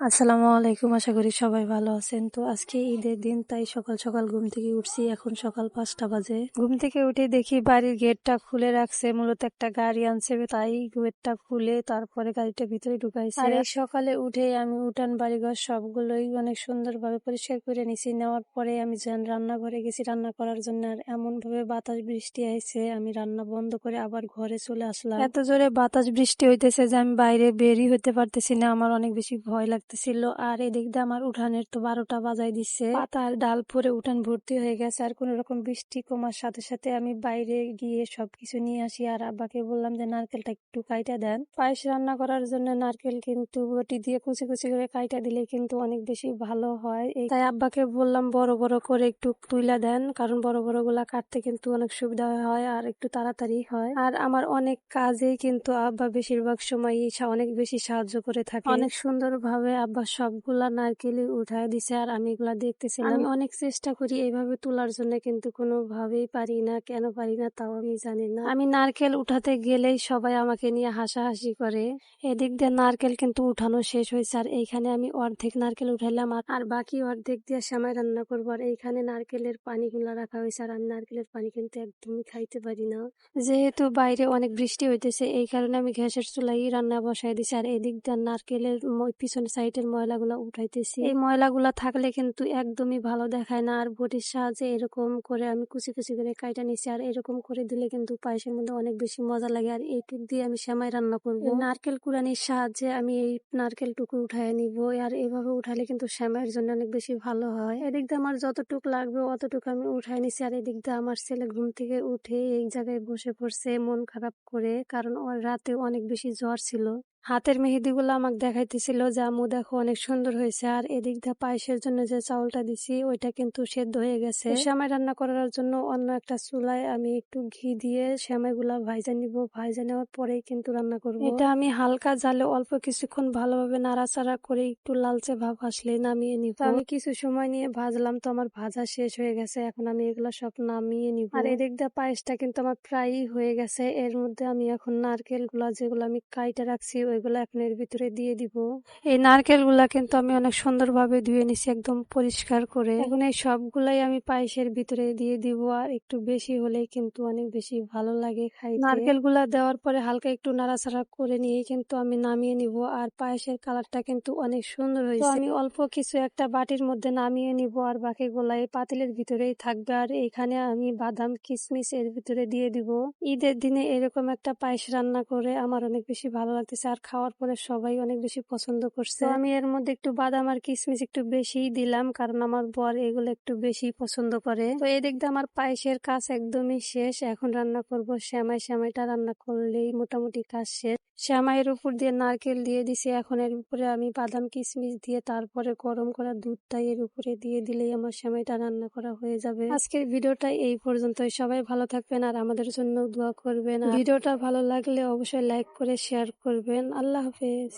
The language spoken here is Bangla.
আসসালামু আলাইকুম আশা করি সবাই ভালো আছেন। তো আজকে ঈদের দিন তাই সকাল সকাল ঘুম থেকে উঠছি। এখন সকাল পাঁচটা বাজে। ঘুম থেকে উঠে দেখি বাড়ির গেটটা খুলে রাখছে মূলত একটা গাড়ি আনছে তাই গেটটা খুলে তারপরে গাড়িটা ভিতরে ঢুকাইছে। আর এই সকালে উঠে আমি উঠান বাড়িঘর সবগুলোই অনেক সুন্দরভাবে পরিষ্কার করে নিছি। নেওয়ার পরে আমি যেন রান্নাঘরে গেছি রান্না করার জন্য আর এমন ভাবে বাতাস বৃষ্টি আইছে আমি রান্না বন্ধ করে আবার ঘরে চলে আসলাম। এত জোরে বাতাস বৃষ্টি হইতেছে যে আমি বাইরে বেরই হতে পারতেছি না আমার অনেক বেশি ভয় লাগছে লাগতেছিল। আর এদিক দিয়ে আমার উঠানের তো বারোটা বাজাই দিচ্ছে পাতার ডাল পরে উঠান ভর্তি হয়ে গেছে। আর কোন রকম বৃষ্টি কমার সাথে সাথে আমি বাইরে গিয়ে সবকিছু নিয়ে আসি। আর আব্বাকে বললাম যে, নারকেলটা একটু কাইটা দেন। পায়েস রান্না করার জন্য নারকেল কিন্তু বটি দিয়ে কুচি কুচি করে কাইটা দিলে কিন্তু অনেক বেশি ভালো হয়। তাই আব্বাকে বললাম, বড় বড় করে একটু তুইলা দেন। কারণ বড় বড়গুলা কাটতে কিন্তু অনেক সুবিধা হয় আর একটু তাড়াতাড়ি হয়। আর আমার অনেক কাজেই কিন্তু আব্বা বেশিরভাগ সময় অনেক বেশি সাহায্য করে থাকে। অনেক সুন্দর ভাবে আব্বা সবগুলা নারকেল উঠায় দিছে আর আমি এগুলা দেখতেছিলাম। আমি অনেক চেষ্টা করি এইভাবে তোলার জন্য কিন্তু কোনোভাবেই পারি না কেন পারি না তাও আমি জানি না। আমি নারকেল উঠাতে গেলেই সবাই আমাকে নিয়ে হাসাহাসি করে। এদিক দিয়ে নারকেল কিন্তু উঠানো শেষ হয়েছে আর এইখানে আমি অর্ধেক নারকেল উঠাইলাম আর বাকি অর্ধেক দিয়ে সামাই রান্না করব আর এইখানে নারকেলের পানিগুলা রাখা হয়েছে আর আমি নারকেলের পানি কিন্তু একদমই খাইতে পারি না। যেহেতু বাইরে অনেক বৃষ্টি হইতেছে এই কারণে আমি গ্যাসের চুলাই রান্না বসাই দিছি আর এদিক দিয়ে নারকেলের পিছনে সাইড সাইডের ময়লাগুলো উঠাইতেছি। এই ময়লাগুলো থাকলে কিন্তু একদমই ভালো দেখায় না। আর বটির সাহায্যে এরকম করে আমি কুচি কুচি করে কাইটা নিছি। আর এরকম করে দিলে কিন্তু পায়েসের মধ্যে অনেক বেশি মজা লাগে। আর এইটুক দিয়ে আমি সেমাই রান্না করব। নারকেল কুড়ানির সাহায্যে আমি এই নারকেল টুকু উঠাই নিব। আর এভাবে উঠালে কিন্তু সেমাইয়ের জন্য অনেক বেশি ভালো হয়। এদিক দিয়ে আমার যতটুক লাগবে অতটুকু আমি উঠাই নিছি। আর এদিক দিয়ে আমার ছেলে ঘুম থেকে উঠে এই জায়গায় বসে পড়ছে মন খারাপ করে। কারণ রাতে অনেক বেশি জ্বর ছিল। হাতের মেহেদিগুলো আমাকে দেখাইতেছিল যে আমু দেখো অনেক সুন্দর হয়েছে। আর এদিক দিয়ে পায়েসের জন্য যে চাউলটা দিছি ওইটা কিন্তু সেদ্ধ হয়ে গেছে। শ্যামাই রান্না করার জন্য অন্য একটা চুলায় আমি একটু ঘি দিয়ে গুলা ভাইজা নিব। ভাইজা নেওয়ার পরেই কিন্তু রান্না করব। এটা আমি হালকা জালে অল্প কিছুক্ষণ ভালোভাবে নাড়াচাড়া করে একটু লালচে ভাব আসলে নামিয়ে নিব। আমি কিছু সময় নিয়ে ভাজলাম তো আমার ভাজা শেষ হয়ে গেছে। এখন আমি এগুলো সব নামিয়ে নিব। আর এদিক দিয়ে পায়েসটা কিন্তু আমার প্রায়ই হয়ে গেছে। এর মধ্যে আমি এখন নারকেলগুলা যেগুলো আমি কাইটা রাখছি ওইগুলো এখন এর ভিতরে দিয়ে দিব। এই নারকেলগুলা কিন্তু আমি অনেক সুন্দরভাবে ধুয়ে নিছি একদম পরিষ্কার করে। এখন এই সবগুলাই আমি পায়েসের ভিতরে দিয়ে দিব আর একটু বেশি হলেই কিন্তু অনেক বেশি ভালো লাগে খাই নারকেলগুলা দেওয়ার পরে হালকা একটু নাড়াচাড়া করে নিয়ে কিন্তু আমি নামিয়ে নিব আর পায়েসের কালারটা কিন্তু অনেক সুন্দর হয়েছে। আমি অল্প কিছু একটা বাটির মধ্যে নামিয়ে নিব আর বাকি গুলা এই পাতিলের ভিতরেই থাকবে আর এখানে আমি বাদাম কিশমিশ এর ভিতরে দিয়ে দিব। ঈদের দিনে এরকম একটা পায়েস রান্না করে আমার অনেক বেশি ভালো লাগতেছে আর খাওয়ার পরে সবাই অনেক বেশি পছন্দ করছে। আমি এর মধ্যে একটু বাদাম আর কিশমিশ একটু বেশি দিলাম, কারণ আমার বর এগুলো একটু বেশি পছন্দ করে। তো এই দিক আমার পায়েসের কাজ একদমই শেষ। এখন রান্না করব শ্যামাই। শ্যামাইটা রান্না করলেই মোটামুটি কাজ শেষ। শ্যামাইয়ের উপর দিয়ে নারকেল দিয়ে দিছি। এখন এর উপরে আমি বাদাম কিশমিশ দিয়ে তারপরে গরম করা দুধটা এর উপরে দিয়ে দিলেই আমার শ্যামাইটা রান্না করা হয়ে যাবে। আজকের ভিডিওটা এই পর্যন্তই। সবাই ভালো থাকবেন আর আমাদের জন্য দোয়া করবেন। ভিডিওটা ভালো লাগলে অবশ্যই লাইক করে শেয়ার করবেন। আল্লাহ হাফেজ।